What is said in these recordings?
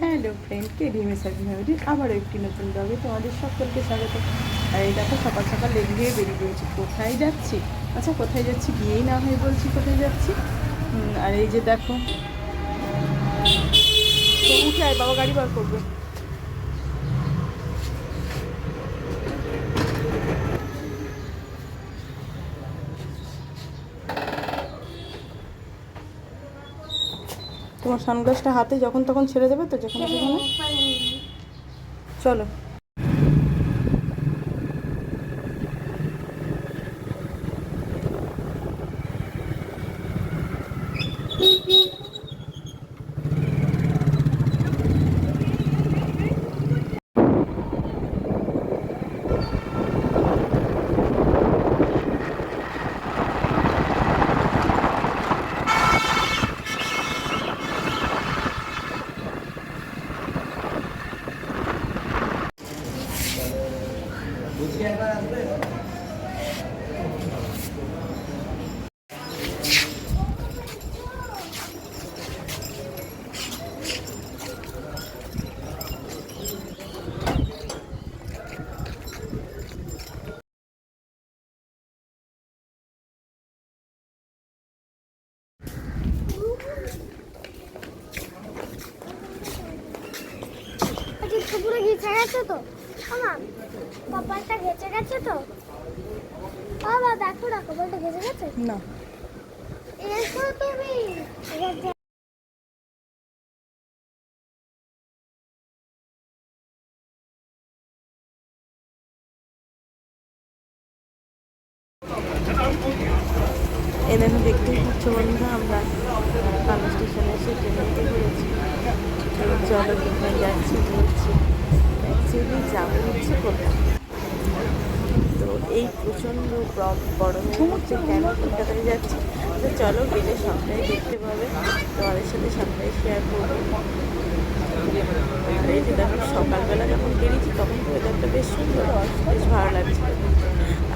Hello friend কে DMS সাজি ভাবি আবারও একটি নতুন ব্লগে তোমাদের সকলকে স্বাগত। আর এই দেখো, সকাল সকাল লেগে হয়ে বেরিয়ে গিয়েছি কোথায় যাচ্ছি? আচ্ছা কোথায় যাচ্ছি গিয়েই না হয়ে বলছি কোথায় যাচ্ছি। আর এই যে দেখো, তো উঠে আয়, বাবা গাড়ি বার করবে। তোমার সানগ্লাসটা হাতে যখন তখন ছেড়ে দেবে তো যেখানে সেখানে? চলো আচ্ছা পুরো ঘেঁচে গেছে তো? আমার কপালটা ঘেঁচে গেছে তো। বাবা দেখো না কপালটা ঘেঁচে গেছে? না। এসো তুমি ঘেঁচে এই দেখো দেখতেই পাচ্ছ বন্ধুরা আমরা কালো স্টেশনে এসে ট্রেনে উঠে পড়েছি চলো কোথায় যাচ্ছি বলছি অ্যাকচুয়ালি যাব হচ্ছে কোথায় তো এই প্রচণ্ড গরমে হচ্ছে কেন কলকাতায় যাচ্ছি? তো চলো গেলে সবটাই দেখতে পাবে। তোমাদের সাথে সবটাই শেয়ার করব। দেখো, সকালবেলা যখন বেরিয়েছি, তখন ওয়েদারটা বেশ সুন্দর, বেশ ভালো লাগছিল।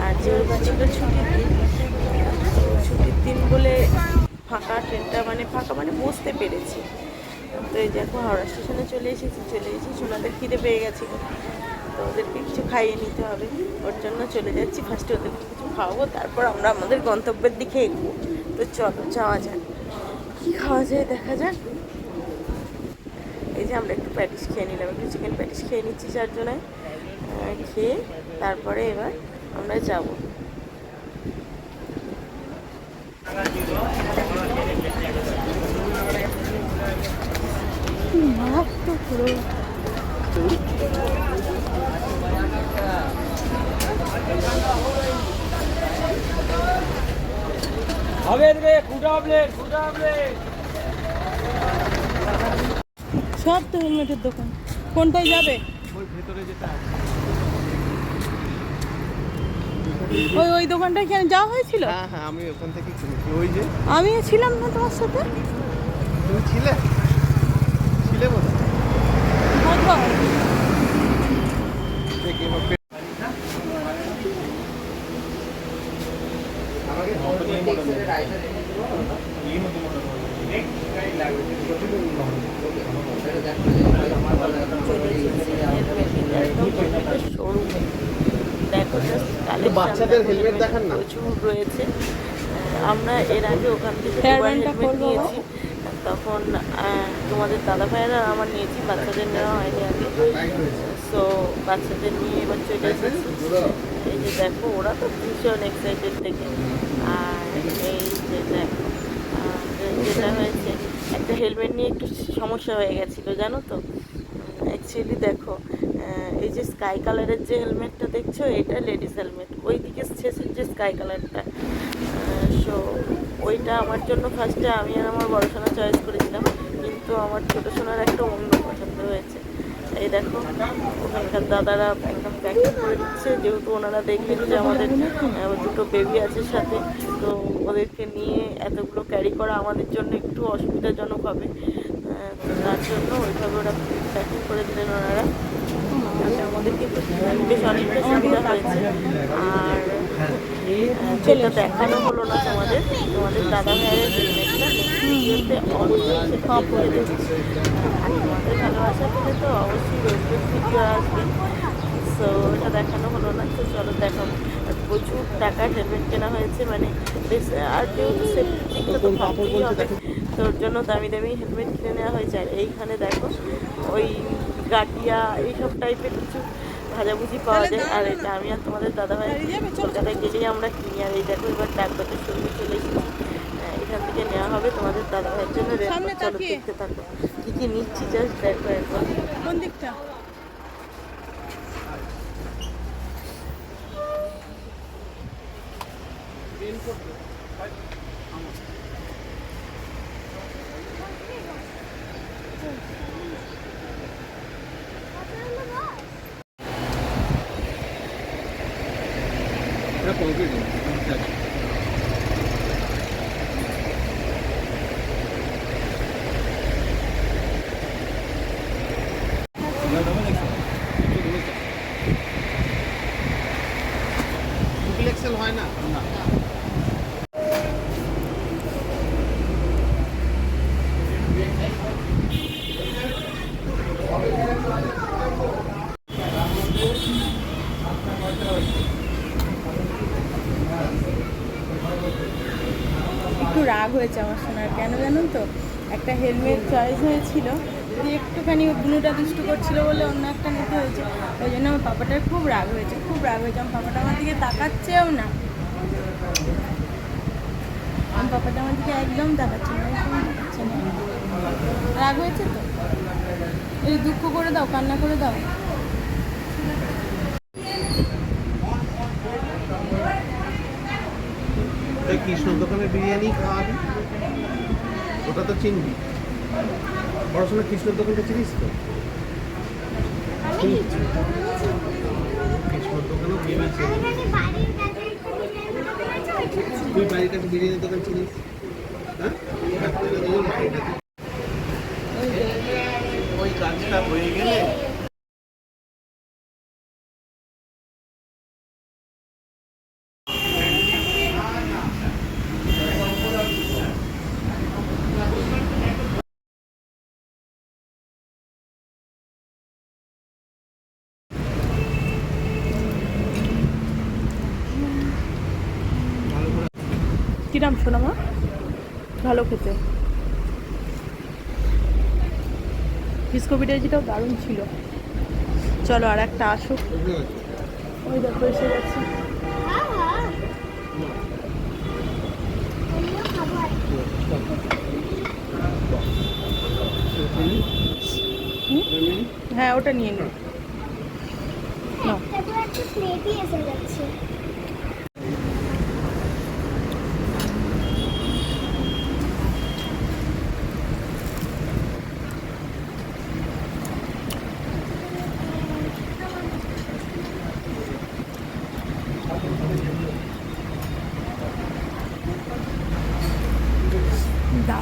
আর যেহেতু ছিল ছুটির দিন, তো ছুটির দিন বলে ফাঁকা ট্রেনটা মানে ফাঁকা মানে বসতে পেরেছি। তো এই দেখো হাওড়া স্টেশনে চলে এসেছি চলে এসেছি সোনাদের খিদে পেয়ে গেছিল। তো ওদেরকে কিছু খাইয়ে নিতে হবে। ওর জন্য চলে যাচ্ছি। ফার্স্টে ওদেরকে কিছু খাওয়াবো তারপর আমরা আমাদের গন্তব্যের দিকে এগবো। তো চলো যাওয়া যাক। কী খাওয়া যায় দেখা যাক। এই যে আমরা একটু প্যাটিস খেয়ে নিলাম একটু চিকেন প্যাটিস খেয়ে নিচ্ছি চারজনে আহ, খেয়ে তারপরে এবার আমরা যাব। পুরো হবে রে ফুটা অমলেট ফুটা অমলেট সব তো হেলমেটের দোকান। কোনটায় যাবে? ওই ওই ওই দোকানটায় কেন যাওয়া হয়েছিল? হ্যাঁ হ্যাঁ আমি ওখান থেকে কিনেছি। ওই যে আমি ছিলাম না তোমার সাথে। তুমি ছিলে? ছিলে বোধ বাচ্চাদের helmet দেখান না। প্রচুর রয়েছে। আমরা এর আগে ওখান থেকে। নিয়েছি। তখন তোমাদের দাদা ভাইয়েরা আমার নিয়েছি, বাচ্চাদের নেওয়া হয়নি আগে। সো বাচ্চাদের নিয়ে এবার চলে এসেছি। এই যে দেখো, ওরা তো ভীষণ এক্সাইটেড থেকে আর এই যে দেখো যেটা হয়েছে, একটা হেলমেট নিয়ে একটু সমস্যা হয়ে গেছিল, জানো তো? অ্যাকচুয়ালি দেখো এই যে স্কাই কালারের যে হেলমেটটা দেখছ, এটা লেডিস হেলমেট ওই দিকে শেষের যে স্কাই কালারটা সো ওইটা আমার জন্য ফার্স্টে আমি আর আমার বড় সোনা চয়েস করেছিলাম, কিন্তু আমার ছোটো সোনার একটা অন্য পছন্দ হয়েছে। এই দেখো, ওখানকার দাদারা একদম প্যাকিং করে দিচ্ছে, যেহেতু ওনারা দেখবেন যে আমাদের দুটো বেবি আছে সাথে, তো ওদেরকে নিয়ে এতগুলো ক্যারি করা আমাদের জন্য একটু অসুবিধাজনক হবে। তার জন্য ওইভাবে ওরা প্যাকিং করে দিলেন ওনারা। আমাদের কিন্তু বেশ অনেকটা সুবিধা হয়েছে। আর যেটা দেখানো হলো না তোমাদের। তোমাদের দাদা ভাইয়ের ভিডিওতে অবশ্যই সেটা দেখিয়ে দেবো। আর তোমাদের দেখলে তো অবশ্যই রোজবের ভিডিও সো এটা দেখানো হলো না, তো চলো আর প্রচুর টাকার হেলমেট কেনা হয়েছে মানে আর যেহেতু সেফটিটা তো ভাবতেই হবে। তো ওর জন্য দামি দামি হেলমেট কিনে নেওয়া হয়েছে। আর এইখানে দেখো, ওই গাটিয়া, এইসব টাইপের কিছু ভাজাভুজি পাওয়া যায়। আর এটা আমি আর তোমাদের দাদাভাই কলকাতায় গেলেই আমরা কিনি। আর এই দেখো এবার ডাকবাতের সঙ্গে চলে এসেছি। এখান থেকে নেওয়া হবে তোমাদের দাদাভাইয়ের জন্য। চলো দেখতে থাকো। কী কী নিচ্ছি জাস্ট দেখো একবার। কোন দিকটা এক্সেল হয় না একটু রাগ হয়েছে আমার শোনার। কেন জানুন তো? একটা হেলমেট চয়েস হয়েছিল। দিয়ে একটুখানি বুনুটা দুষ্টু করছিল বলে অন্য একটা নিতে হয়েছে, ওই জন্য আমার পাপাটার খুব রাগ হয়েছে, খুব রাগ হয়েছে। আমার পাপাটা আমার দিকে তাকাচ্ছেও না। আমার পাপাটা আমার দিকে একদম তাকাচ্ছে না। রাগ হয়েছে তো? এই দুঃখ করে দাও, কান্না করে দাও। ওই কৃষ্ণ দোকানের বিরিয়ানি খাওয়াবি? ওটা তো চিনবি। পড়াশোনা কৃষ্ণর দোকানটা চিনিস তো? কৃষ্ণর দোকানও চিনি। তুই বাড়ির কাছে বিরিয়ানির দোকান চিনিস? হ্যাঁ? ওই কাজটা হয়ে গেলে কিরাম শোনা মা ভালো খেতে। বিস্কুপিটাজিটাও দারুণ ছিল। চলো আর একটা আসুক। ওই দেখো এসে গেছে। হ্যাঁ, ওটা নিয়ে নে নাও। একটা করে একটা প্লেটই এসে যাচ্ছে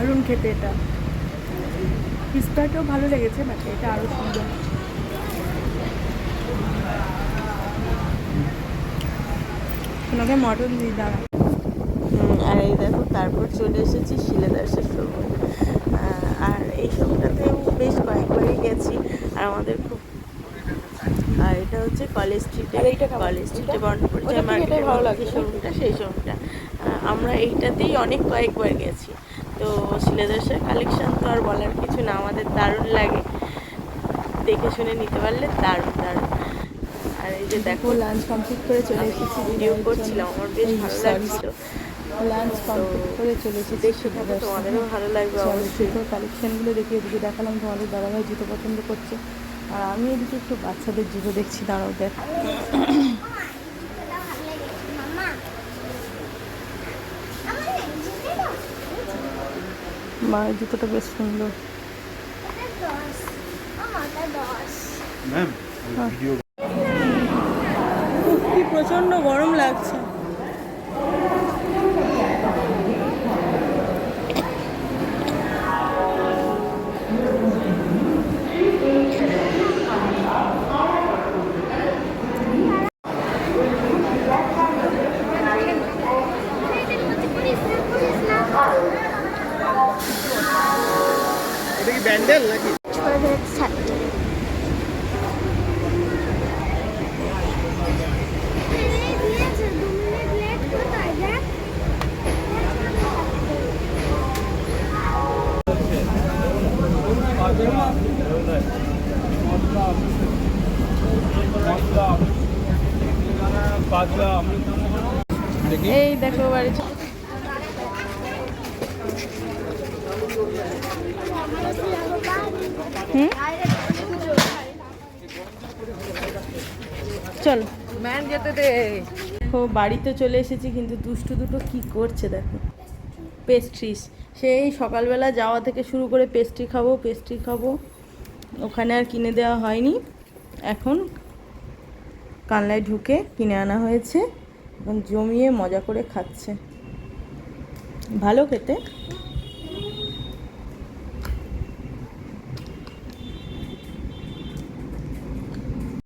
দারুণ খেতে এটা। পিস্তাটাও ভালো লেগেছে বাট এটা আরও সুন্দর। ওনাকে মটন দিই দাঁড়া আর এই দেখো তারপর চলে এসেছি শিলাদাসের শোরুম আর এই শোরুমটাতেও বেশ কয়েকবারই গেছি আর আমাদের খুব আর এটা হচ্ছে কলেজ স্ট্রিটে এইটা কলেজ স্ট্রিটে? বর্ণপুর যে মার্কেটের ভালো লাগছে। শোরুমটা সেই শোরুমটা আমরা এইটাতেই অনেক কয়েকবার গেছি। তো শিলাদাসের কালেকশন তো আর বলার কিছু না আমাদের দারুণ লাগে। দেখে শুনে নিতে পারলে দারুণ দারুণ। আর এই যে দেখো দেখো লাঞ্চ কমপ্লিট করে চলে এসেছি ভিডিও করছিলাম আমার বেশ ভালো লাগছিল। লাঞ্চ কমপ্লিট করে চলে এসেছি দেখতে থাকো তোমাদেরও ভালো লাগবে অবশ্যই। কালেকশনগুলো দেখে এদিকে দেখালাম তোমাদের দাদাভাই জুতো পছন্দ করছে। আর আমি এদিকে একটু বাচ্চাদের জুতো দেখছি দাঁড়াও দেখ এটা ভালো লেগেছে মামা আমার লেগেছে তো মায়ের জুতোটা বেশ সুন্দর। কি প্রচণ্ড গরম লাগছে। এই দেখো বাড়ি হুম? চল। ম্যান যেতে দে। দেখো বাড়িতে চলে এসেছি কিন্তু দুষ্টু দুটো কি করছে দেখো। পেস্ট্রিস সেই সকালবেলা যাওয়া থেকে শুরু করে পেস্ট্রি খাব পেস্ট্রি খাব। ওখানে আর কিনে দেওয়া হয়নি। এখন কানলায় ঢুকে কিনে আনা হয়েছে। এখন জমিয়ে মজা করে খাচ্ছে। ভালো খেতে।